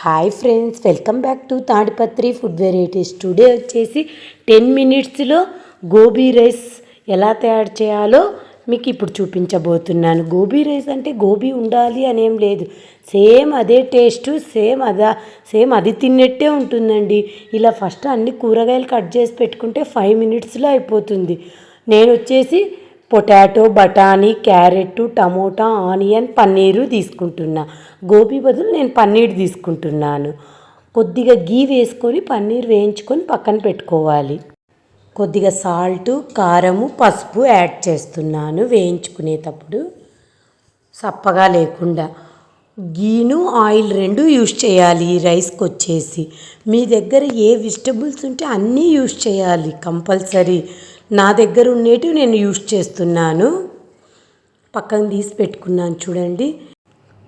Hi friends welcome back to Tadipatri food varieties today వచ్చేసి ten మినిట్స్లో gobi rice ఎలా తయారు చేయాలో మీకు ఇప్పుడు చూపించబోతున్నాను. గోబీ రైస్ అంటే గోబీ ఉండాలి అనేం లేదు. సేమ్ అదే టేస్ట్ సేమ్ అదా సేమ్ అది తిన్నట్టే ఉంటుందండి. ఇలా ఫస్ట్ అన్ని కూరగాయలు కట్ చేసి పెట్టుకుంటే ఫైవ్ మినిట్స్లో అయిపోతుంది. నేను వచ్చేసి పొటాటో బఠానీ క్యారెట్ టమోటా ఆనియన్ పన్నీరు తీసుకుంటున్నా. గోబీ బదులు నేను పన్నీర్ తీసుకుంటున్నాను. కొద్దిగా గీ వేసుకొని పన్నీర్ వేయించుకొని పక్కన పెట్టుకోవాలి. కొద్దిగా సాల్ట్ కారము పసుపు యాడ్ చేస్తున్నాను వేయించుకునేటప్పుడు. సప్పగా లేకుండా. గీను ఆయిల్ రెండు యూస్ చేయాలి ఈ రైస్కి వచ్చేసి. మీ దగ్గర ఏ వెజిటబుల్స్ ఉంటే అన్నీ యూస్ చేయాలి కంపల్సరీ. నా దగ్గర ఉండేటివి నేను యూస్ చేస్తున్నాను. పక్కన తీసి పెట్టుకున్నాను చూడండి.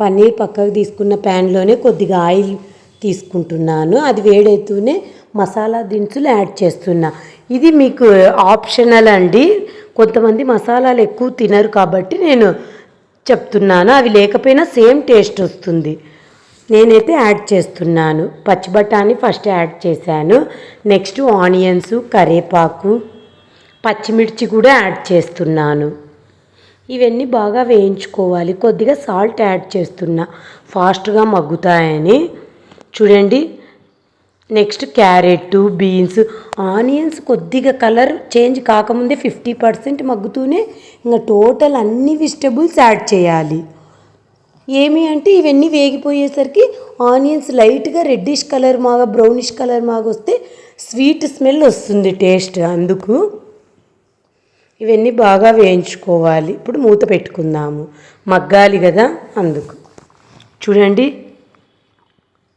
పన్నీర్ పక్కకు తీసుకున్న ప్యాన్లోనే కొద్దిగా ఆయిల్ తీసుకుంటున్నాను. అది వేడైతూనే మసాలా దినుసులు యాడ్ చేస్తున్నా. ఇది మీకు ఆప్షనల్ అండి. కొంతమంది మసాలాలు ఎక్కువ తినరు కాబట్టి నేను చెప్తున్నాను. అవి లేకపోయినా సేమ్ టేస్ట్ వస్తుంది. నేనైతే యాడ్ చేస్తున్నాను. పచ్చి బఠానీ ఫస్ట్ యాడ్ చేశాను. నెక్స్ట్ ఆనియన్స్ కరివేపాకు పచ్చిమిర్చి కూడా యాడ్ చేస్తున్నాను. ఇవన్నీ బాగా వేయించుకోవాలి. కొద్దిగా సాల్ట్ యాడ్ చేస్తున్నా. ఫాస్ట్గా మగ్గుతాయని. చూడండి. నెక్స్ట్ క్యారెట్ బీన్స్ ఆనియన్స్ కొద్దిగా కలర్ చేంజ్ కాకముందే ఫిఫ్టీ పర్సెంట్ మగ్గుతూనే ఇంకా టోటల్ అన్ని వెజిటబుల్స్ యాడ్ చేయాలి. ఏమి అంటే ఇవన్నీ వేగిపోయేసరికి ఆనియన్స్ లైట్గా రెడ్డిష్ కలర్ మాగా బ్రౌనిష్ కలర్ మాగా వస్తే స్వీట్ స్మెల్ వస్తుంది టేస్ట్ అందుకు. ఇవన్నీ బాగా వేయించుకోవాలి. ఇప్పుడు మూత పెట్టుకుందాము. మగ్గాలి కదా అందుకు. చూడండి.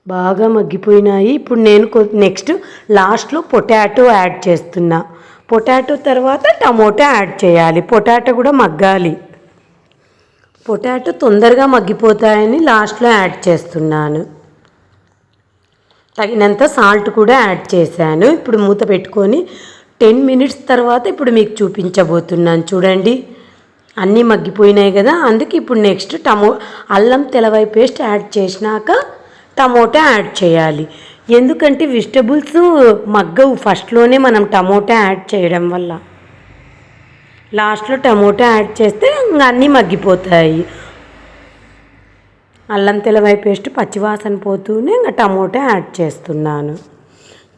బాగా మగ్గిపోయినాయి. ఇప్పుడు నేను నెక్స్ట్ లాస్ట్లో పొటాటో యాడ్ చేస్తున్నా. పొటాటో తర్వాత టమోటా యాడ్ చేయాలి. పొటాటో కూడా మగ్గాలి. పొటాటో తొందరగా మగ్గిపోతాయని లాస్ట్లో యాడ్ చేస్తున్నాను. తగినంత సాల్ట్ కూడా యాడ్ చేశాను. ఇప్పుడు మూత పెట్టుకొని టెన్ మినిట్స్ తర్వాత ఇప్పుడు మీకు చూపించబోతున్నాను. చూడండి. అన్నీ మగ్గిపోయినాయి కదా. అందుకే ఇప్పుడు నెక్స్ట్ టమో అల్లం తెలవై పేస్ట్ యాడ్ చేసినాక టమోటా యాడ్ చేయాలి. ఎందుకంటే వెజిటబుల్స్ మగ్గవు ఫస్ట్లోనే మనం టమోటా యాడ్ చేయడం వల్ల. లాస్ట్లో టమోటా యాడ్ చేస్తే ఇంకా అన్నీ మగ్గిపోతాయి. అల్లం తెలవై పేస్ట్ పచ్చివాసన పోతూనే ఇంకా టమోటా యాడ్ చేస్తున్నాను.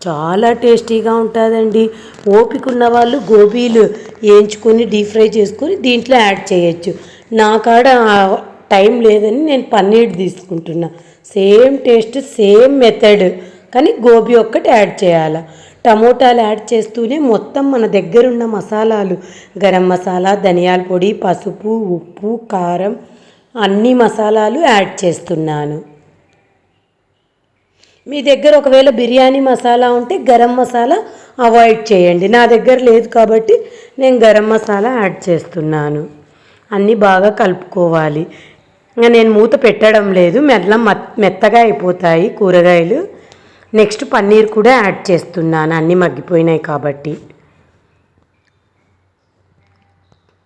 చాలా టేస్టీగా ఉంటుందండి. ఓపిక ఉన్న వాళ్ళు గోబీలు వేయించుకొని డీప్ ఫ్రై చేసుకొని దీంట్లో యాడ్ చేయొచ్చు. నా కాడ టైం లేదని నేను పన్నీర్ తీసుకుంటున్నా. Same taste same method. కానీ గోబీ ఒక్కటి యాడ్ చేయాలి. టమోటాలు యాడ్ చేస్తూనే మొత్తం మన దగ్గరున్న మసాలాలు గరం మసాలా ధనియాల పొడి పసుపు ఉప్పు కారం అన్ని మసాలాలు యాడ్ చేస్తున్నాను. మీ దగ్గర ఒకవేళ బిర్యానీ మసాలా ఉంటే గరం మసాలా అవాయిడ్ చేయండి. నా దగ్గర లేదు కాబట్టి నేను గరం మసాలా యాడ్ చేస్తున్నాను. అన్నీ బాగా కలుపుకోవాలి. ఇంకా నేను మూత పెట్టడం లేదు. మెల్ల మెత్తగా అయిపోతాయి కూరగాయలు. నెక్స్ట్ పన్నీర్ కూడా యాడ్ చేస్తున్నాను. అన్నీ మగ్గిపోయినాయి కాబట్టి.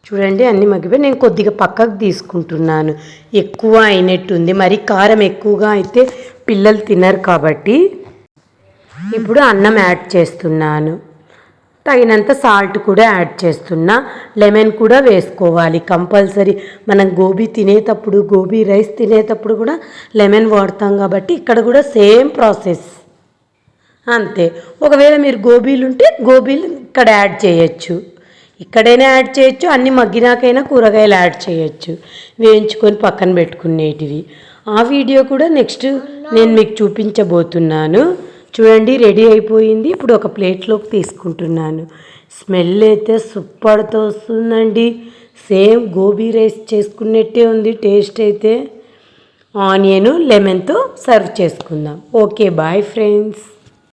చూడండి అన్నీ మగ్గిపోయి నేను కొద్దిగా పక్కకు తీసుకుంటున్నాను. ఎక్కువ అయినట్టుంది. మరి కారం ఎక్కువగా అయితే పిల్లలు తినరు కాబట్టి ఇప్పుడు అన్నం యాడ్ చేస్తున్నాను. తగినంత సాల్ట్ కూడా యాడ్ చేస్తున్నా. లెమన్ కూడా వేసుకోవాలి. కంపల్సరీ మనం గోబీ తినేటప్పుడు గోబీ రైస్ తినేటప్పుడు కూడా లెమన్ వాడతాం కాబట్టి ఇక్కడ కూడా సేమ్ ప్రాసెస్. అంతే. ఒకవేళ మీరు గోబీలు ఉంటే గోబీలు ఇక్కడ యాడ్ చేయొచ్చు. ఇక్కడైనా యాడ్ చేయొచ్చు. అన్ని మగ్గినాకైనా కూరగాయలు యాడ్ చేయొచ్చు. వేయించుకొని పక్కన పెట్టుకునేటివి. ఆ వీడియో కూడా నెక్స్ట్ నేను మీకు చూపించబోతున్నాను. చూడండి రెడీ అయిపోయింది. ఇప్పుడు ఒక ప్లేట్లోకి తీసుకుంటున్నాను. స్మెల్ అయితే సూపర్తో వస్తుందండి. సేమ్ గోబీ రైస్ చేసుకున్నట్టే ఉంది. టేస్ట్ అయితే ఆనియన్ లెమన్తో సర్వ్ చేసుకుందాం. Okay bye friends.